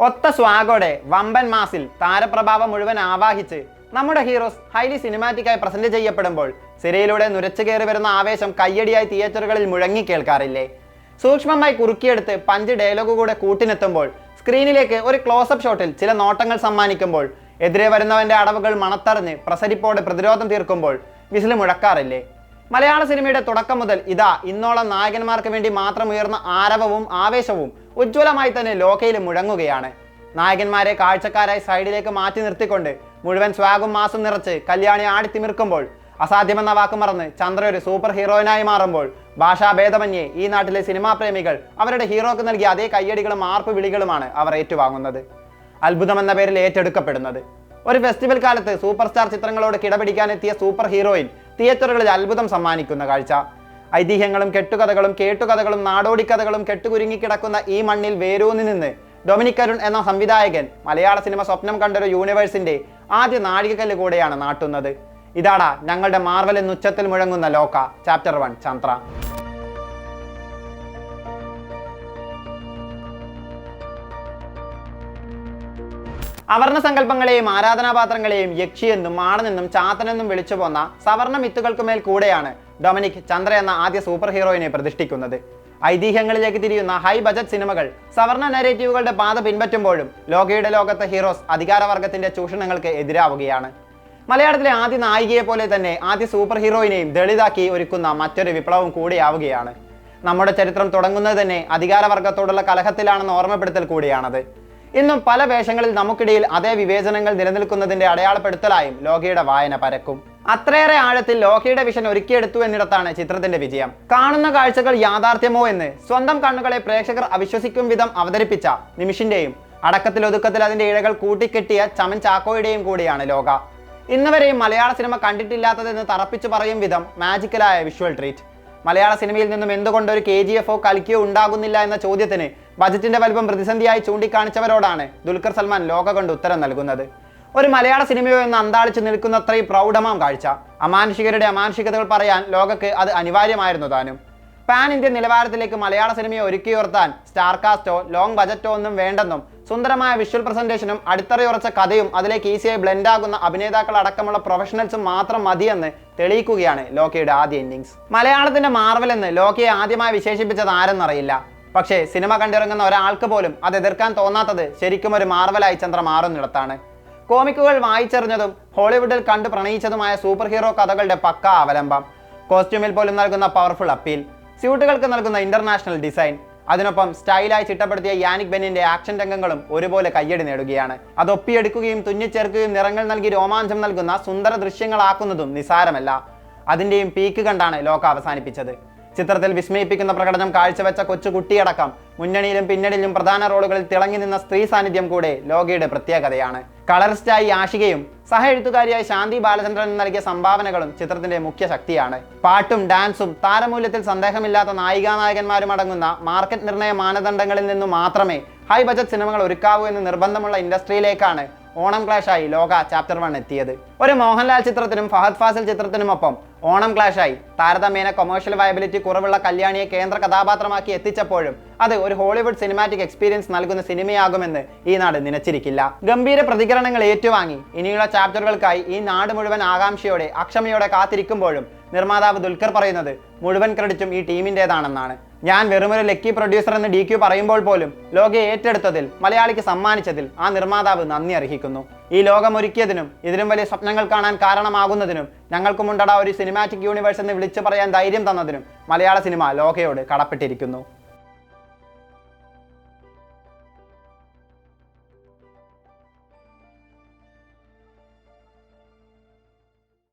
ഒത്ത സ്വാഗോടെ വമ്പൻ മാസിൽ താരപ്രഭാവം മുഴുവൻ ആവാഹിച്ച് നമ്മുടെ ഹീറോസ് ഹൈലി സിനിമാറ്റിക്കായി പ്രസന്റ് ചെയ്യപ്പെടുമ്പോൾ സിരയിലൂടെ നുരച്ചു കയറി വരുന്ന ആവേശം കയ്യടിയായി തിയേറ്ററുകളിൽ മുഴങ്ങി കേൾക്കാറില്ലേ? സൂക്ഷ്മമായി കുറുക്കിയെടുത്ത് പഞ്ച് ഡയലോഗ് കൂടെ കൂട്ടിനെത്തുമ്പോൾ സ്ക്രീനിലേക്ക് ഒരു ക്ലോസപ്പ് ഷോട്ടിൽ ചില നോട്ടങ്ങൾ സമ്മാനിക്കുമ്പോൾ എതിരെ വരുന്നവന്റെ അടവുകൾ മണത്തറിഞ്ഞ് പ്രസരിപ്പോടെ പ്രതിരോധം തീർക്കുമ്പോൾ വിസിൽ മുഴക്കാറില്ലേ? മലയാള സിനിമയുടെ തുടക്കം മുതൽ ഇതാ ഇന്നോളം നായകന്മാർക്ക് വേണ്ടി മാത്രം ഉയർന്ന ആരവവും ആവേശവും ഉജ്ജ്വലമായി തന്നെ ലോകയിൽ മുഴങ്ങുകയാണ്. നായകന്മാരെ കാഴ്ചക്കാരായി സൈഡിലേക്ക് മാറ്റി നിർത്തിക്കൊണ്ട് മുഴുവൻ സ്വാഗും മാസം നിറച്ച് കല്യാണി ആടിത്തിമിർക്കുമ്പോൾ അസാധ്യമെന്ന വാക്ക് മറന്ന് ചന്ദ്ര ഒരു സൂപ്പർ ഹീറോയിനായി മാറുമ്പോൾ ഭാഷാഭേദമന്യേ ഈ നാട്ടിലെ സിനിമാ പ്രേമികൾ അവരുടെ ഹീറോക്ക് നൽകിയ അതേ കയ്യടികളും ആർപ്പ് വിളികളുമാണ് അവർ ഏറ്റുവാങ്ങുന്നത്. അത്ഭുതം എന്ന പേരിൽ ഏറ്റെടുക്കപ്പെടുന്നത്. ഒരു ഫെസ്റ്റിവൽ കാലത്ത് സൂപ്പർ സ്റ്റാർ ചിത്രങ്ങളോട് കിടപിടിക്കാനെത്തിയ സൂപ്പർ ഹീറോയിൻ തിയേറ്ററുകളിൽ അത്ഭുതം സമ്മാനിക്കുന്ന കാഴ്ച. ഐതിഹ്യങ്ങളും കെട്ടുകഥകളും കേട്ടുകഥകളും നാടോടിക്കഥകളും കെട്ടുകുരുങ്ങിക്കിടക്കുന്ന ഈ മണ്ണിൽ വേരൂന്നി നിന്ന് ഡൊമിനിക് അരുൺ എന്ന സംവിധായകൻ മലയാള സിനിമ സ്വപ്നം കണ്ടൊരു യൂണിവേഴ്സിന്റെ ആദ്യ നാഴികക്കല്ല് കൂടെയാണ് നാട്ടുന്നത്. ഇതാടാ ഞങ്ങളുടെ മാർവൽ എന്നുച്ചത്തിൽ മുഴങ്ങുന്ന ലോക ചാപ്റ്റർ വൺ ചന്ദ്ര. അവർണ സങ്കല്പങ്ങളെയും ആരാധനാപാത്രങ്ങളെയും യക്ഷിയെന്നും മാണെന്നും ചാത്തനെന്നും വിളിച്ചു പോന്ന സവർണ മിത്തുകൾക്കുമേൽ കൂടെയാണ് ഡൊമിനിക് ചന്ദ്ര എന്ന ആദ്യ സൂപ്പർ ഹീറോയിനെ പ്രതിഷ്ഠിക്കുന്നത്. ഐതിഹ്യങ്ങളിലേക്ക് തിരിയുന്ന ഹൈ ബജറ്റ് സിനിമകൾ സവർണ നരേറ്റീവുകളുടെ പാത പിൻപറ്റുമ്പോഴും ലോകയുടെ ലോകത്തെ ഹീറോസ് അധികാരവർഗത്തിന്റെ ചൂഷണങ്ങൾക്ക് എതിരാവുകയാണ്. മലയാളത്തിലെ ആദ്യ നായികയെ പോലെ തന്നെ ആദ്യ സൂപ്പർ ഹീറോയിനെയും ദളിതാക്കി ഒരുക്കുന്ന മറ്റൊരു വിപ്ലവം കൂടിയാവുകയാണ്. നമ്മുടെ ചരിത്രം തുടങ്ങുന്നത് തന്നെ അധികാരവർഗത്തോടുള്ള കലഹത്തിലാണെന്ന് ഓർമ്മപ്പെടുത്തൽ കൂടിയാണത്. ഇന്നും പല വേഷങ്ങളിൽ നമുക്കിടയിൽ അതേ വിവേചനങ്ങൾ നിലനിൽക്കുന്നതിന്റെ അടയാളപ്പെടുത്തലായും ലോകയുടെ വായന പരക്കും. അത്രയേറെ ആഴത്തിൽ ലോകയുടെ വിഷൻ ഒരുക്കിയെടുത്തു എന്നിടത്താണ് ചിത്രത്തിന്റെ വിജയം. കാണുന്ന കാഴ്ചകൾ യാഥാർത്ഥ്യമോ എന്ന് സ്വന്തം കണ്ണുകളെ പ്രേക്ഷകർ അവിശ്വസിക്കും വിധം അവതരിപ്പിച്ച നിമിഷിന്റെയും അടക്കത്തിൽ ഒതുക്കത്തിൽ അതിന്റെ ഇഴകൾ കൂട്ടിക്കെട്ടിയ ചമൻ ചാക്കോയുടെയും കൂടിയാണ് ലോക. ഇന്നുവരെയും മലയാള സിനിമ കണ്ടിട്ടില്ലാത്തതെന്ന് തറപ്പിച്ചു പറയും വിധം മാജിക്കലായ വിഷ്വൽ ട്രീറ്റ് മലയാള സിനിമയിൽ നിന്നും എന്തുകൊണ്ട് ഒരു കെ ജി എഫോ കൽക്കിയോ ഉണ്ടാകുന്നില്ല എന്ന ചോദ്യത്തിന് ബജറ്റിന്റെ വലിപ്പം പ്രതിസന്ധിയായി ചൂണ്ടിക്കാണിച്ചവരോടാണ് ദുൽഖർ സൽമാൻ ലോക കണ്ട് ഉത്തരം നൽകുന്നത്. ഒരു മലയാള സിനിമയോ എന്ന് അന്താളിച്ച് നിൽക്കുന്നത്രയും പ്രൗഢമാം കാഴ്ച. അമാനുഷികരുടെ അമാനുഷികതകൾ പറയാൻ ലോകക്ക് അത് അനിവാര്യമായിരുന്നു താനും. പാൻ ഇന്ത്യൻ നിലവാരത്തിലേക്ക് മലയാള സിനിമയെ ഒരുക്കിയുയർത്താൻ സ്റ്റാർകാസ്റ്റോ ലോങ് ബജറ്റോ ഒന്നും വേണ്ടെന്നും സുന്ദരമായ വിഷ്വൽ പ്രസന്റേഷനും അടിത്തറയുറച്ച കഥയും അതിലേക്ക് ഈസിയായി ബ്ലെൻഡ് ആകുന്ന അഭിനേതാക്കൾ അടക്കമുള്ള പ്രൊഫഷണൽസും മാത്രം മതിയെന്ന് തെളിയിക്കുകയാണ് ലോക്കിയുടെ ആദ്യ ഇന്നിങ്സ്. മലയാളത്തിന്റെ മാർവൽ എന്ന് ലോകയെ ആദ്യമായി വിശേഷിപ്പിച്ചത് ആരെന്നറിയില്ല. പക്ഷേ സിനിമ കണ്ടിറങ്ങുന്ന ഒരാൾക്ക് പോലും അത് എതിർക്കാൻ തോന്നാത്തത് ശരിക്കും ഒരു മാർവലായി ചന്ദ്ര മാറുന്നിടത്താണ്. കോമിക്കുകൾ വായിച്ചെറിഞ്ഞതും ഹോളിവുഡിൽ കണ്ടു പ്രണയിച്ചതുമായ സൂപ്പർ ഹീറോ കഥകളുടെ പക്ക അവലംബം. കോസ്റ്റ്യൂമിൽ പോലും നൽകുന്ന പവർഫുൾ അപ്പീൽ സ്യൂട്ടുകൾക്ക് നൽകുന്ന ഇന്റർനാഷണൽ ഡിസൈൻ അതിനൊപ്പം സ്റ്റൈലായി ചിട്ടപ്പെടുത്തിയ യാനിക് ബെന്നിന്റെ ആക്ഷൻ രംഗങ്ങളും ഒരുപോലെ കയ്യടി നേടുകയാണ്. അത് ഒപ്പിയെടുക്കുകയും തുന്നിച്ചേർക്കുകയും നിറങ്ങൾ നൽകി രോമാഞ്ചം നൽകുന്ന സുന്ദര ദൃശ്യങ്ങളാക്കുന്നതും നിസാരമല്ല. അതിന്റെയും പീക്ക് കണ്ടാണ് ലോക അവസാനിപ്പിച്ചത്. ചിത്രത്തിൽ വിസ്മയിപ്പിക്കുന്ന പ്രകടനം കാഴ്ചവെച്ച കൊച്ചു കുട്ടിയടക്കം. മുന്നണിയിലും പിന്നണിയിലും പ്രധാന റോളുകളിൽ തിളങ്ങി നിന്ന സ്ത്രീ സാന്നിധ്യം കൂടെ ലോകയുടെ പ്രത്യേകതയാണ്. കളറിസ്റ്റായി ആഷികയും സഹ എഴുത്തുകാരിയായി ശാന്തി ബാലചന്ദ്രൻ നൽകിയ സംഭാവനകളും ചിത്രത്തിന്റെ മുഖ്യ ശക്തിയാണ്. പാട്ടും ഡാൻസും താരമൂല്യത്തിൽ സന്ദേഹമില്ലാത്ത നായികാനായകന്മാരും അടങ്ങുന്ന മാർക്കറ്റ് നിർണയ മാനദണ്ഡങ്ങളിൽ നിന്നും മാത്രമേ ഹൈ ബജറ്റ് സിനിമകൾ ഒരുക്കാവൂ എന്ന് നിർബന്ധമുള്ള ഇൻഡസ്ട്രിയിലേക്കാണ് ഓണം ക്ലാഷായി ലോക ചാപ്റ്റർ വൺ എത്തിയത്. ഒരു മോഹൻലാൽ ചിത്രത്തിനും ഫഹദ് ഫാസിൽ ചിത്രത്തിനുമൊപ്പം ഓണം ക്ലാഷായി. താരതമ്യേന കൊമേഴ്ഷ്യൽ വയബിലിറ്റി കുറവുള്ള കല്യാണിയെ കേന്ദ്ര കഥാപാത്രമാക്കി എത്തിച്ചപ്പോഴും അത് ഒരു ഹോളിവുഡ് സിനിമാറ്റിക് എക്സ്പീരിയൻസ് നൽകുന്ന സിനിമയാകുമെന്ന് ഈ നാട് നിനച്ചിരിക്കില്ല. ഗംഭീര പ്രതികരണങ്ങൾ ഏറ്റുവാങ്ങി. ഇനിയുള്ള ചാപ്റ്ററുകൾക്കായി ഈ നാട് മുഴുവൻ ആകാംക്ഷയോടെ അക്ഷമയോടെ കാത്തിരിക്കുമ്പോഴും നിർമ്മാതാവ് ദുൽഖർ പറയുന്നത് മുഴുവൻ ക്രെഡിറ്റും ഈ ടീമിന്റെതാണെന്നാണ് ഞാൻ വെറുമൊരു ലക്കി പ്രൊഡ്യൂസർ എന്ന് ഡി ക്യു പറയുമ്പോൾ പോലും ലോകയെ ഏറ്റെടുത്തതിൽ മലയാളിക്ക് സമ്മാനിച്ചതിൽ ആ നിർമ്മാതാവ് നന്ദി അർഹിക്കുന്നു. ഈ ലോകം ഒരുക്കിയതിനും ഇതിലും വലിയ സ്വപ്നങ്ങൾ കാണാൻ കാരണമാകുന്നതിനും ഞങ്ങൾക്കുമുണ്ടടാ ഒരു സിനിമാറ്റിക് യൂണിവേഴ്സ് എന്ന് വിളിച്ചു പറയാൻ ധൈര്യം തന്നതിനും മലയാള സിനിമ ലോകയോട് കടപ്പെട്ടിരിക്കുന്നു.